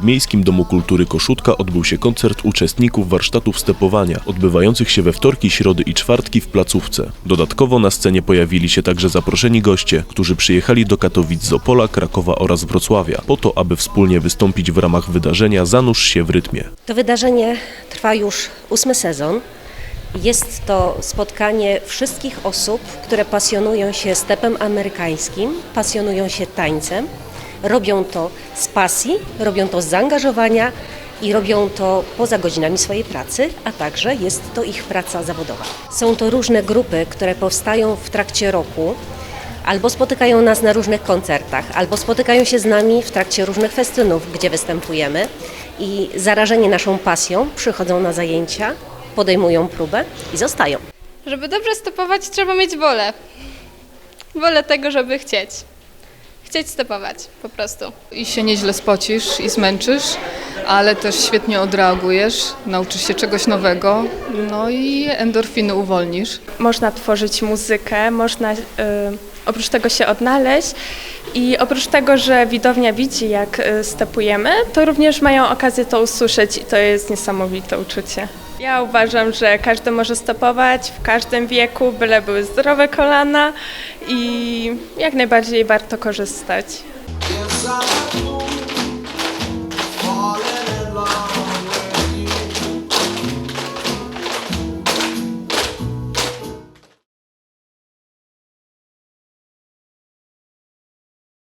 W Miejskim Domu Kultury Koszutka odbył się koncert uczestników warsztatów stepowania, odbywających się we wtorki, środy i czwartki w placówce. Dodatkowo na scenie pojawili się także zaproszeni goście, którzy przyjechali do Katowic z Opola, Krakowa oraz Wrocławia, po to, aby wspólnie wystąpić w ramach wydarzenia Zanurz się w rytmie. To wydarzenie trwa już ósmy sezon. Jest to spotkanie wszystkich osób, które pasjonują się stepem amerykańskim, pasjonują się tańcem, robią to z pasji, robią to z zaangażowania i robią to poza godzinami swojej pracy, a także jest to ich praca zawodowa. Są to różne grupy, które powstają w trakcie roku. Albo spotykają nas na różnych koncertach, albo spotykają się z nami w trakcie różnych festynów, gdzie występujemy i zarażeni naszą pasją przychodzą na zajęcia, podejmują próbę i zostają. Żeby dobrze stopować, trzeba mieć wolę. Wolę tego, żeby chcieć. Chcieć stopować, po prostu. I się nieźle spocisz i zmęczysz, ale też świetnie odreagujesz, nauczysz się czegoś nowego, no i endorfiny uwolnisz. można tworzyć muzykę, można y, oprócz tego się odnaleźć i oprócz tego, że widownia widzi jak y, stepujemy, to również mają okazję to usłyszeć i to jest niesamowite uczucie. Ja uważam, że każdy może stopować w każdym wieku, byle były zdrowe kolana i jak najbardziej warto korzystać.